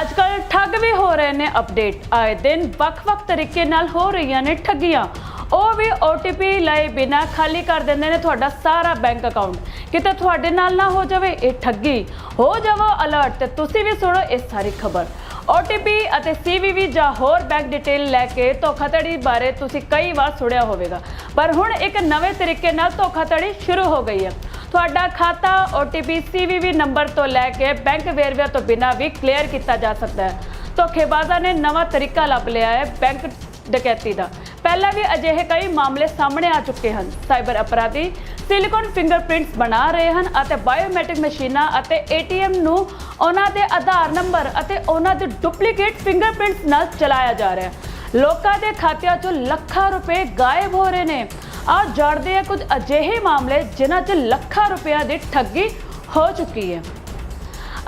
ਅੱਜਕੱਲ ਠੱਗ ਵੀ ਹੋ ਰਹੇ ਨੇ ਅਪਡੇਟ ਆਏ ਦਿਨ ਵੱਖ-ਵੱਖ ਤਰੀਕੇ ਨਾਲ ਹੋ ਰਹੀਆਂ ਨੇ ਠੱਗੀਆਂ। ਉਹ ਵੀ OTP ਲਏ ਬਿਨਾ ਖਾਲੀ ਕਰ ਦਿੰਦੇ ਨੇ ਤੁਹਾਡਾ ਸਾਰਾ ਬੈਂਕ ਅਕਾਊਂਟ ਕਿਤੇ ਤੁਹਾਡੇ ਨਾਲ ਨਾ ਹੋ ਜਾਵੇ ਇਹ ਠੱਗੀ। ਹੋ ਜਾਵੋ ਅਲਰਟ ਤੇ ਤੁਸੀਂ ਵੀ ਸੁਣੋ ਇਹ ਸਾਰੀ ਖਬਰ। OTP ਅਤੇ CVV ਜਾਂ ਹੋਰ ਬੈਂਕ ਡਿਟੇਲ ਲੈ ਕੇ ਧੋਖਾਧੜੀ ਬਾਰੇ ਤੁਸੀਂ ਕਈ ਵਾਰ ਸੁਣਿਆ ਹੋਵੇਗਾ। ਪਰ ਹੁਣ ਇੱਕ ਨਵੇਂ ਤਰੀਕੇ ਨਾਲ ਧੋਖਾਧੜੀ ਸ਼ੁਰੂ ਹੋ ਗਈ ਹੈ। ਤੁਹਾਡਾ ਖਾਤਾ OTP CVV ਨੰਬਰ ਤੋਂ ਲੈ ਕੇ ਬੈਂਕ ਵੇਰਵਿਆਂ ਤੋਂ ਬਿਨਾਂ ਵੀ ਕਲੀਅਰ ਕੀਤਾ ਜਾ ਸਕਦਾ ਹੈ। ਧੋਖੇਬਾਜ਼ਾਂ ਨੇ ਨਵਾਂ ਤਰੀਕਾ ਲੱਭ ਲਿਆ ਹੈ ਬੈਂਕ ਡਕੈਤੀ ਦਾ। ਪਹਿਲਾਂ ਵੀ ਅਜਿਹੇ ਕਈ ਮਾਮਲੇ ਸਾਹਮਣੇ ਆ ਚੁੱਕੇ ਹਨ। ਸਾਈਬਰ ਅਪਰਾਧੀ ਸਿਲੀਕਨ ਫਿੰਗਰਪ੍ਰਿੰਟਸ ਬਣਾ ਰਹੇ ਹਨ ਅਤੇ ਬਾਇਓਮੈਟ੍ਰਿਕ ਮਸ਼ੀਨਾਂ ਅਤੇ ATM ਨੂੰ ਉਹਨਾਂ ਦੇ ਆਧਾਰ ਨੰਬਰ ਅਤੇ ਉਹਨਾਂ ਦੇ ਡੁਪਲੀਕੇਟ ਫਿੰਗਰਪ੍ਰਿੰਟਸ ਨਾਲ ਚਲਾਇਆ ਜਾ ਰਿਹਾ ਹੈ। ਲੋਕਾਂ ਦੇ ਖਾਤਿਆਂ 'ਚੋਂ ਲੱਖਾਂ ਰੁਪਏ ਗਾਇਬ ਹੋ ਰਹੇ ਨੇ। ਆ ਜਾਣਦੇ ਆ ਕੁਝ ਅਜਿਹੇ ਮਾਮਲੇ ਜਿਨ੍ਹਾਂ 'ਚ ਲੱਖਾਂ ਰੁਪਇਆਂ ਦੀ ਠੱਗੀ ਹੋ ਚੁੱਕੀ ਹੈ।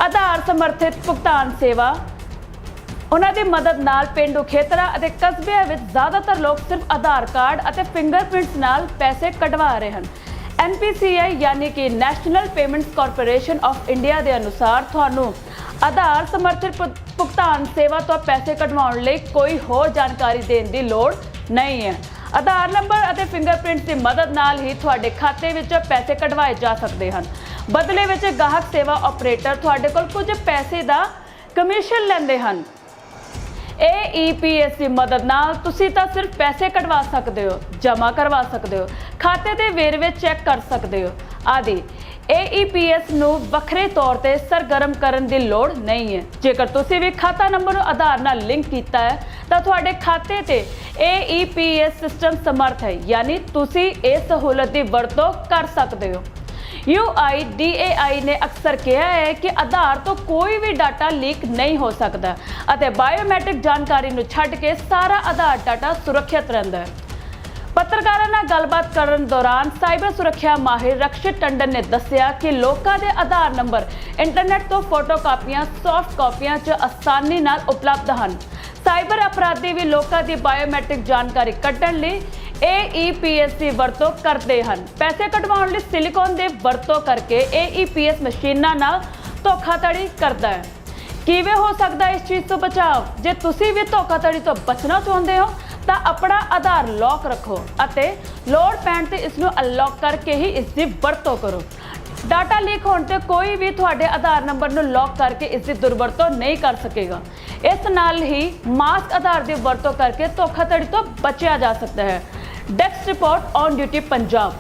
ਆਧਾਰ ਸਮਰਥਿਤ ਭੁਗਤਾਨ ਸੇਵਾ। ਉਹਨਾਂ ਦੀ ਮਦਦ ਨਾਲ ਪਿੰਡੂ ਖੇਤਰਾਂ ਅਤੇ ਕਸਬਿਆਂ ਵਿੱਚ ਜ਼ਿਆਦਾਤਰ ਲੋਕ ਸਿਰਫ ਆਧਾਰ ਕਾਰਡ ਅਤੇ ਫਿੰਗਰਪ੍ਰਿੰਟਸ ਨਾਲ ਪੈਸੇ ਕਢਵਾ ਰਹੇ ਹਨ। NPCI ਯਾਨੀ ਕਿ national payments corporation of India ਦੇ ਅਨੁਸਾਰ ਤੁਹਾਨੂੰ ਆਧਾਰ ਸਮਰਥਿਤ ਭੁ- ਭੁਗਤਾਨ ਸੇਵਾ ਤੋਂ ਪੈਸੇ ਕਢਵਾਉਣ ਲਈ ਕੋਈ ਹੋਰ ਜਾਣਕਾਰੀ ਦੇਣ ਦੀ ਲੋੜ ਨਹੀਂ ਹੈ। ਆਧਾਰ ਨੰਬਰ ਅਤੇ ਫਿੰਗਰਪ੍ਰਿੰਟ ਦੀ ਮਦਦ ਨਾਲ ਹੀ ਤੁਹਾਡੇ ਖਾਤੇ ਵਿੱਚ ਪੈਸੇ ਕਢਵਾਏ ਜਾ ਸਕਦੇ ਹਨ। ਬਦਲੇ ਵਿੱਚ ਗਾਹਕ ਸੇਵਾ ਆਪਰੇਟਰ ਤੁਹਾਡੇ ਕੋਲ ਕੁਝ ਪੈਸੇ ਦਾ ਕਮਿਸ਼ਨ ਲੈਂਦੇ ਹਨ। AEPS ਦੀ ਮਦਦ ਨਾਲ ਤੁਸੀਂ ਤਾਂ ਸਿਰਫ ਪੈਸੇ ਕਢਵਾ ਸਕਦੇ ਹੋ, ਜਮ੍ਹਾਂ ਕਰਵਾ ਸਕਦੇ ਹੋ, ਖਾਤੇ ਦੇ ਵੇਰਵੇ ਚੈੱਕ ਕਰ ਸਕਦੇ ਹੋ ਆਦਿ। AEPS ਨੂੰ ਵੱਖਰੇ ਤੌਰ ਤੇ ਸਰਗਰਮ ਕਰਨ ਦੀ ਲੋੜ ਨਹੀਂ ਹੈ। ਜੇਕਰ ਤੁਸੀਂ ਵੀ ਖਾਤਾ ਨੰਬਰ ਨੂੰ ਆਧਾਰ ਨਾਲ ਲਿੰਕ ਕੀਤਾ ਹੈ, ਤਾਂ ਤੁਹਾਡੇ ਖਾਤੇ ਤੇ AEPS ਸਿਸਟਮ ਸਮਰਥ ਹੈ, ਯਾਨੀ ਤੁਸੀਂ ਇਸ ਸਹੂਲਤ ਦੀ ਵਰਤੋਂ ਕਰ ਸਕਦੇ ਹੋ। UIDAI ਨੇ ਅਕਸਰ ਕਿਹਾ ਹੈ ਕਿ ਆਧਾਰ ਤੋਂ ਕੋਈ ਵੀ ਡਾਟਾ ਲੀਕ ਨਹੀਂ ਹੋ ਸਕਦਾ ਅਤੇ ਬਾਇਓਮੈਟ੍ਰਿਕ ਜਾਣਕਾਰੀ ਨੂੰ ਛੱਡ ਕੇ ਸਾਰਾ ਆਧਾਰ ਡਾਟਾ ਸੁਰੱਖਿਅਤ ਰਹਿੰਦਾ ਹੈ। ਪੱਤਰਕਾਰਾਂ ਨਾਲ ਗੱਲਬਾਤ ਕਰਨ ਦੌਰਾਨ ਸਾਈਬਰ ਸੁਰੱਖਿਆ ਮਾਹਿਰ ਰਕਸ਼ਿਤ ਟੰਡਨ ਨੇ ਦੱਸਿਆ ਕਿ ਲੋਕਾਂ ਦੇ ਆਧਾਰ ਨੰਬਰ, ਇੰਟਰਨੈਟ ਤੋਂ ਫੋਟੋ ਕਾਪੀਆਂ ਸੌਫਟ ਕਾਪੀਆਂ 'ਚ ਆਸਾਨੀ ਨਾਲ ਉਪਲਬਧ ਹਨ। ਸਾਈਬਰ ਅਪਰਾਧੀ ਵੀ ਲੋਕਾਂ ਦੀ ਬਾਇਓਮੈਟ੍ਰਿਕ ਜਾਣਕਾਰੀ ਕੱਢਣ ਲਈ AEPS ਦੀ ਵਰਤੋਂ ਕਰਦੇ ਹਨ। ਪੈਸੇ ਕਢਵਾਉਣ ਲਈ ਸਿਲੀਕਨ ਦੇ ਵਰਤੋਂ ਕਰਕੇ AEPS ਮਸ਼ੀਨਾਂ ਨਾਲ ਧੋਖਾਧੜੀ ਕਰਦਾ ਹੈ। ਕਿਵੇਂ ਹੋ ਸਕਦਾ ਇਸ ਚੀਜ਼ ਤੋਂ ਬਚਾਅ? ਜੇ ਤੁਸੀਂ ਵੀ ਧੋਖਾਧੜੀ ਤੋਂ ਬਚਣਾ ਚਾਹੁੰਦੇ ਹੋ ਤਾਂ ਆਪਣਾ ਆਧਾਰ ਲੌਕ ਰੱਖੋ ਅਤੇ ਲੋੜ ਪੈਣ ਤੇ ਇਸ ਨੂੰ ਅਨਲੌਕ ਕਰਕੇ ਹੀ ਇਸ ਦੀ ਵਰਤੋਂ ਕਰੋ। ਡਾਟਾ ਲੀਕ ਹੋਣ ਤੇ ਕੋਈ ਵੀ ਤੁਹਾਡੇ ਆਧਾਰ ਨੰਬਰ ਨੂੰ ਲੌਕ ਕਰਕੇ ਇਸ ਦੀ ਦੁਰਵਰਤੋਂ ਨਹੀਂ ਕਰ ਸਕੇਗਾ। ਇਸ ਨਾਲ ਹੀ ਮਾਸਕ ਆਧਾਰ ਦੀ ਵਰਤੋਂ ਕਰਕੇ ਧੋਖਾਧੜੀ ਤੋਂ ਬਚਿਆ ਜਾ ਸਕਦਾ ਹੈ। ਡੈਕਸ ਰਿਪੋਰਟ ਔਨ ਡਿਊਟੀ ਪੰਜਾਬ